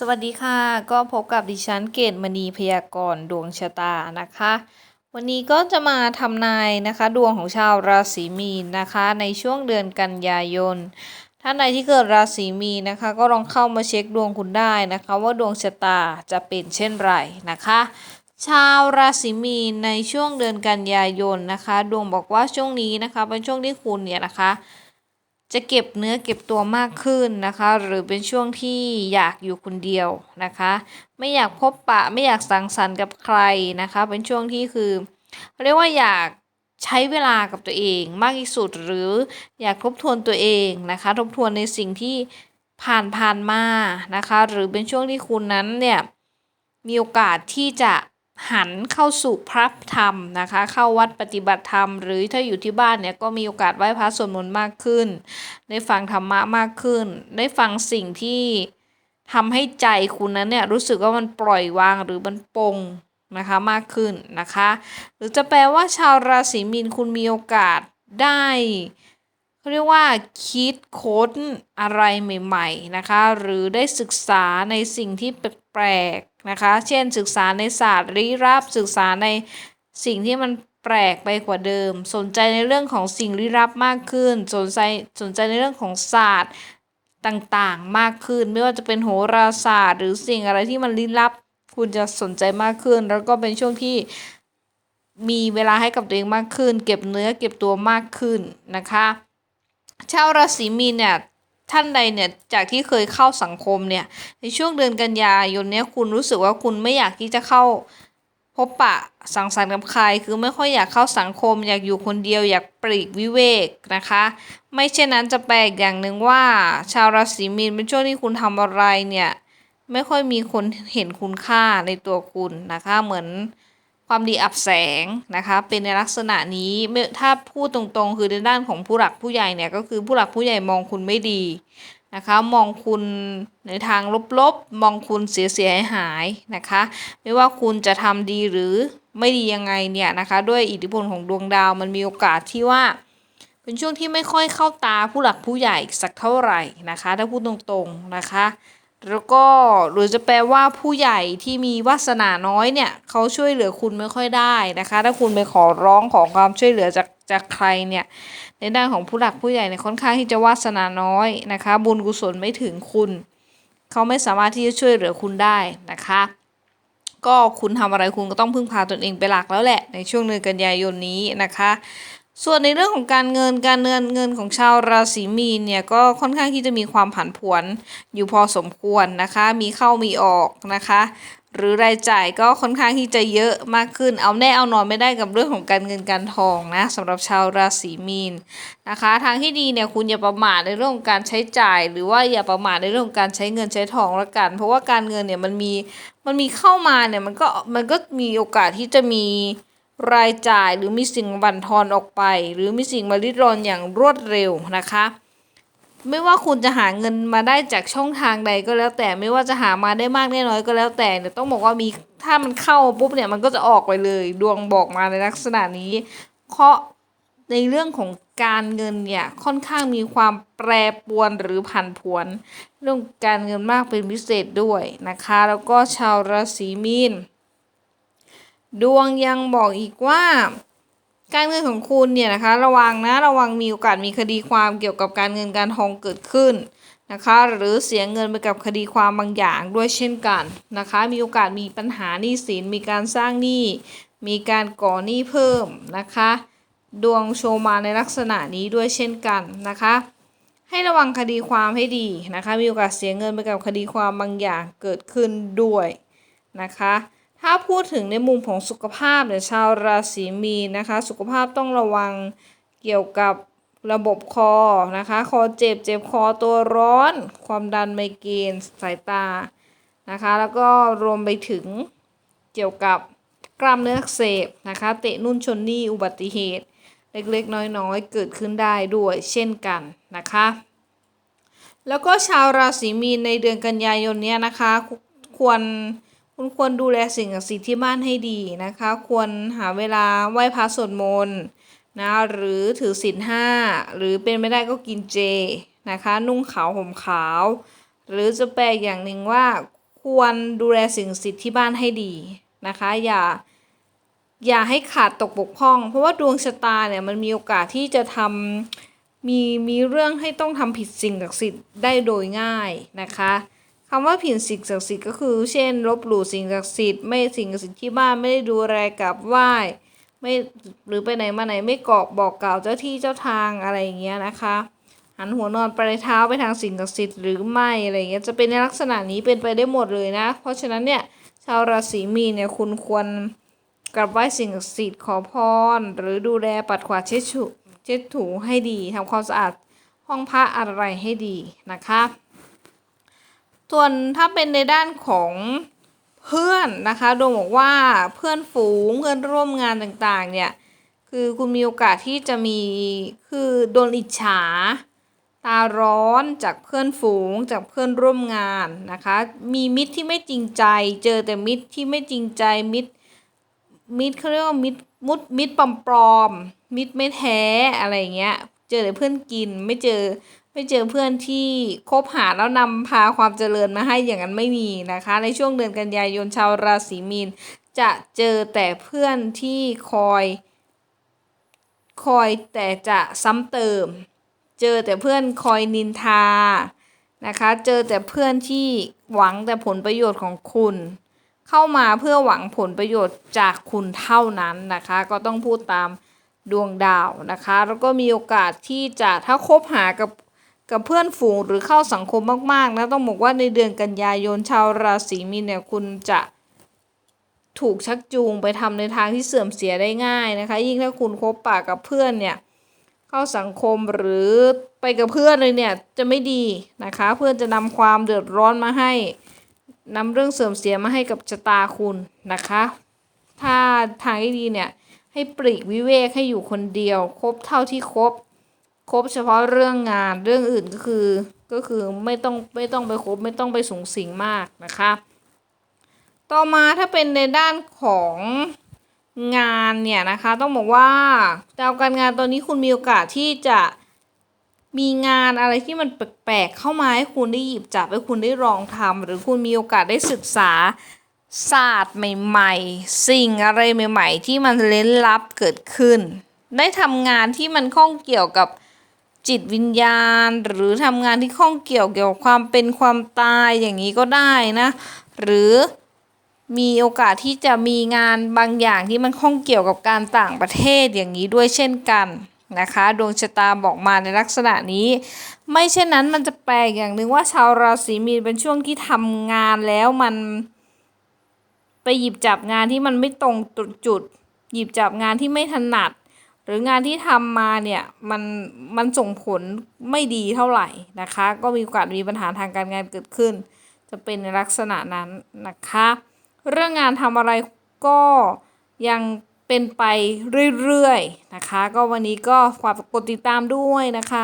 สวัสดีค่ะ ก็พบกับดิฉันเกตมณีพยากรณ์ดวงชะตานะคะ วันนี้ก็จะมาทำนายนะคะดวงของชาวราศีมีนนะคะ ในช่วงเดือนกันยายน ท่านใดที่เกิดราศีมีนนะคะ ก็ลองเข้ามาเช็คดวงคุณได้นะคะ ว่าดวงชะตาจะเป็นเช่นไรนะคะ ชาวราศีมีนในช่วงเดือนกันยายนนะคะ ดวงบอกว่าช่วงนี้นะคะเป็นช่วงที่คุณเนี่ยนะคะ จะเก็บเนื้อเก็บตัวมากขึ้นนะคะ หรือเป็นช่วงที่อยากอยู่คนเดียวนะคะ ไม่อยากพบปะไม่อยากสังสรรค์กับใครนะคะ เป็นช่วงที่คือเขาเรียกว่าอยากใช้เวลากับตัวเองมากที่สุดหรืออยากทบทวนตัวเองนะคะ ทบทวนในสิ่งที่ผ่านผ่านมานะคะ หรือเป็นช่วงที่คุณนั้นเนี่ยมีโอกาสที่จะ หันเข้าสู่พระธรรมนะคะ เข้าวัดปฏิบัติธรรม หรือถ้าอยู่ที่บ้านเนี่ยก็มีโอกาสไหว้พระสวดมนต์มากขึ้น ได้ฟังธรรมะมากขึ้น ได้ฟังสิ่งที่ทำให้ใจคุณนั้นเนี่ยรู้สึกว่ามันปล่อยวางหรือมันปลงนะคะมากขึ้นนะคะ หรือจะแปลว่าชาวราศีมีนคุณมีโอกาสได้เรียกว่าคิดค้นอะไรใหม่ ๆ นะคะ หรือได้ศึกษาในสิ่งที่แปลก นะคะ เช่นศึกษาในศาสตร์ลี้ลับศึกษาในสิ่งที่มันแปลกไปกว่าเดิม สนใจในเรื่องของสิ่งลี้ลับมากขึ้น สนใจสนใจในเรื่องของศาสตร์ต่างๆ มากขึ้น ไม่ว่าจะเป็นโหราศาสตร์ หรือสิ่งอะไรที่มันลี้ลับ คุณจะสนใจมากขึ้น แล้วก็เป็นช่วงที่มีเวลาให้กับตัวเองมากขึ้น เก็บเนื้อเก็บตัวมากขึ้นนะคะ ชาวราศีมีนเนี่ย ท่านใดเนี่ยจากที่เคยเข้าสังคมเนี่ยในช่วงเดือนกันยายนเนี้ยคุณรู้สึกว่าคุณไม่อยากที่จะเข้าพบปะสังสรรค์กับใครคือไม่ค่อยอยากเข้าสังคม อยากอยู่คนเดียวอยากปลีกวิเวกนะคะ ไม่เช่นนั้นจะแปลกอย่างหนึ่งว่า ชาวราศีมีนเป็นช่วงที่คุณทำอะไรเนี่ยไม่ค่อยมีคนเห็นคุณค่าในตัวคุณนะคะ เหมือน ความดีอับแสงนะคะเป็นในลักษณะนี้ถ้าพูดตรงๆ คือในด้านของผู้หลักผู้ใหญ่เนี่ยก็คือผู้หลักผู้ใหญ่มองคุณไม่ดีนะคะมองคุณในทางลบๆ มองคุณเสียๆหายๆนะคะ ไม่ว่าคุณจะทำดีหรือไม่ดียังไงเนี่ยนะคะด้วยอิทธิพลของดวงดาวมันมีโอกาสที่ว่า เป็นช่วงที่ไม่ค่อยเข้าตาผู้หลักผู้ใหญ่สักเท่าไหร่นะคะ ถ้าพูดตรงๆนะคะ แล้วก็หรือจะแปลว่าผู้ใหญ่ที่มีวาสนาน้อยเนี่ยเขาช่วยเหลือคุณไม่ค่อยได้นะคะ ถ้าคุณไปขอร้องขอความช่วยเหลือจากจากใครเนี่ยในด้านของผู้หลักผู้ใหญ่เนี่ยค่อนข้างที่จะวาสนาน้อยนะคะ บุญกุศลไม่ถึงคุณ เขาไม่สามารถที่จะช่วยเหลือคุณได้นะคะ ก็คุณทำอะไรคุณก็ต้องพึ่งพาตนเองไปหลักแล้วแหละในช่วงเดือนกันยายนนี้นะคะ ส่วนในเรื่องของการเงินการเงินเงินของชาวราศีมีนเนี่ยก็ค่อนข้างที่จะมีความผันผวนอยู่พอสมควรนะคะ มีเข้ามีออกนะคะ หรือรายจ่ายก็ค่อนข้างที่จะเยอะมากขึ้น เอาแน่เอานอนไม่ได้กับเรื่องของการเงินการทองนะสำหรับชาวราศีมีนนะคะ ทางที่ดีเนี่ยคุณอย่าประมาทในเรื่องของการใช้จ่าย หรือว่าอย่าประมาทในเรื่องของการใช้เงินใช้ทองละกัน เพราะว่าการเงินเนี่ยมันมีมันมีเข้ามาเนี่ยมันก็มันก็มีโอกาสที่จะมี รายจ่ายหรือมีสิ่งบั่นทอนออกไป หรือมีสิ่งมาริดรอนอย่างรวดเร็วนะคะ ไม่ว่าคุณจะหาเงินมาได้จากช่องทางใดก็แล้ว แต่ไม่ว่าจะหามาได้มากได้น้อยก็แล้วแต่เนี่ยต้องบอกว่ามีถ้ามันเข้าปุ๊บเนี่ยมันก็จะออกไปเลย ดวงบอกมาในลักษณะนี้เพราะในเรื่องของการเงินเนี่ยค่อนข้างมีความแปรปรวนหรือผันผวน เรื่องการเงินมากเป็นพิเศษด้วยนะคะ แล้วก็ชาวราศีมีน ดวงยังบอกอีกว่า การเงินของคุณเนี่ยนะคะ ระวังนะระวังมีโอกาสมีคดีความเกี่ยวกับการเงินการทองเกิดขึ้นนะคะ หรือเสียเงินไปกับคดีความบางอย่างด้วยเช่นกันนะคะ มีโอกาสมีปัญหาหนี้สินมีการสร้างหนี้มีการก่อหนี้เพิ่มนะคะ ดวงโชว์มาในลักษณะนี้ด้วยเช่นกันนะคะ ให้ระวังคดีความให้ดีนะคะ มีโอกาสเสียเงินไปกับคดีความบางอย่างเกิดขึ้นด้วยนะคะ ถ้าพูดถึงในมุมของสุขภาพเนี่ยชาวราศีมีนนะคะ สุขภาพต้องระวังเกี่ยวกับระบบคอนะคะ คอเจ็บเจ็บคอตัวร้อน ความดันไมเกรนสายตานะคะ แล้วก็รวมไปถึงเกี่ยวกับกล้ามเนื้ออักเสบนะคะ เตะนุ่นชนนี่อุบัติเหตุ เล็กๆ น้อยๆ เกิดขึ้นได้ด้วยเช่นกันนะคะ แล้วก็ชาวราศีมีนในเดือนกันยายนนี้นะคะ ควร คุณควรดูแลสิ่งศักดิ์สิทธิ์ที่บ้านให้ดีนะคะ ควรหาเวลาไหว้พระสวดมนต์นะหรือถือศีลห้าหรือเป็นไม่ได้ก็กินเจนะคะ นุ่งขาวห่มขาว หรือจะแปลอย่างหนึ่งว่าควรดูแลสิ่งศักดิ์สิทธิ์ที่บ้านให้ดีนะคะ อย่าอย่าให้ขาดตกบกพร่อง เพราะว่าดวงชะตาเนี่ยมันมีโอกาสที่จะทำมีมีเรื่องให้ต้องทำผิดสิ่งศักดิ์สิทธิ์ได้โดยง่ายนะคะ คำว่าผิดสิ่งศักดิ์สิทธิ์ก็คือ เช่นลบหลู่สิ่งศักดิ์สิทธิ์ไม่สิ่งศักดิ์สิทธิ์ที่บ้านไม่ได้ดูแลกับไหว้ไม่หรือไปไหนมาไหนไม่กอกบอกกล่าวเจ้าที่เจ้าทางอะไรอย่างเงี้ยนะคะหันหัวนอนปลายเท้าไปทางสิ่งศักดิ์สิทธิ์หรือไม่อะไรเงี้ยจะเป็นในลักษณะนี้เป็นไปได้หมดเลยนะ เพราะฉะนั้นเนี่ยชาวราศีมีนเนี่ยคุณควรกราบไหว้สิ่งศักดิ์สิทธิ์ขอพร หรือดูแลปัดขวาดเช็ดถูเช็ดถูให้ดีทำความสะอาดห้องพระอะไรให้ดีนะคะ ส่วนถ้าเป็นในด้านของเพื่อนนะคะโดมบอกว่าเพื่อนฝูงเพื่อนร่วมงานต่างๆเนี่ยคือคุณมีโอกาสที่จะมีคือโดนอิจฉา ตาร้อนจากเพื่อนฝูงจากเพื่อนร่วมงานนะคะ มีมิตรที่ไม่จริงใจ เจอแต่มิตรที่ไม่จริงใจมิตรมิตรเขาเรียกว่ามิตรมุดมิตรปลอมๆมิตรไม่แท้อะไรเงี้ยเจอแต่เพื่อนกินไม่เจอ ไม่เจอเพื่อนที่คบหาแล้วนำพาความเจริญมาให้อย่างนั้นไม่มีนะคะ ในช่วงเดือนกันยายนชาวราศีมีน จะเจอแต่เพื่อนที่คอย คอยแต่จะซ้ำเติม เจอแต่เพื่อนคอยนินทานะคะ เจอแต่เพื่อนที่หวังแต่ผลประโยชน์ของคุณ เข้ามาเพื่อหวังผลประโยชน์จากคุณเท่านั้นนะคะ ก็ต้องพูดตามดวงดาวนะคะ แล้วก็มีโอกาสที่จะถ้าคบหากับ กับเพื่อนฝูงหรือเข้าสังคมมากๆนะต้องบอกว่าในเดือนกันยายนชาวราศีมีนเนี่ยคุณจะถูกชักจูงไปทำในทางที่เสื่อมเสียได้ง่ายนะคะ ยิ่งถ้าคุณคบปากกับเพื่อนเนี่ยเข้าสังคมหรือไปกับเพื่อนเลยเนี่ยจะไม่ดีนะคะ เพื่อนจะนำความเดือดร้อนมาให้นำเรื่องเสื่อมเสียมาให้กับชะตาคุณนะคะ ถ้าทางที่ดีเนี่ยให้ปลีกวิเวกให้อยู่คนเดียว คบเท่าที่คบ คบเฉพาะเรื่องงานเรื่องอื่นก็คือก็คือไม่ต้องไม่ต้องไปคบไม่ต้องไปสูงสิงมากนะคะ ต่อมาถ้าเป็นในด้านของงานเนี่ยนะคะต้องบอกว่าดาวการงานตอนนี้คุณมีโอกาสที่จะมีงานอะไรที่มันแปลกๆเข้ามาให้คุณได้หยิบจับให้คุณได้ลองทำหรือคุณมีโอกาสได้ศึกษาศาสตร์ใหม่ๆ สิ่งอะไรใหม่ ๆ ที่มันเล้นลับเกิดขึ้น ได้ทำงานที่มันข้องเกี่ยวกับ จิตวิญญาณ หรือทำงานที่ข้องเกี่ยวเกี่ยวกับความเป็นความตายอย่างนี้ก็ได้นะ หรือมีโอกาสที่จะมีงานบางอย่างที่มันข้องเกี่ยวกับการต่างประเทศอย่างนี้ด้วยเช่นกันนะคะดวงชะตาบอกมาในลักษณะนี้ ไม่เช่นนั้นมันจะแปลกอย่างหนึ่งว่าชาวราศีมีนเป็นช่วงที่ทำงานแล้วมัน ไปหยิบจับงานที่มันไม่ตรงจุด หยิบจับงานที่ไม่ถนัด หรืองานที่ทำมาเนี่ยมันมันส่งผลไม่ดีเท่าไหร่นะคะ ก็มีโอกาสมีปัญหาทางการงานเกิดขึ้น จะเป็นในลักษณะนั้นนะคะ เรื่องงานทำอะไรก็ยังเป็นไปเรื่อยๆนะคะ ก็วันนี้ก็ฝากกดติดตามด้วยนะคะ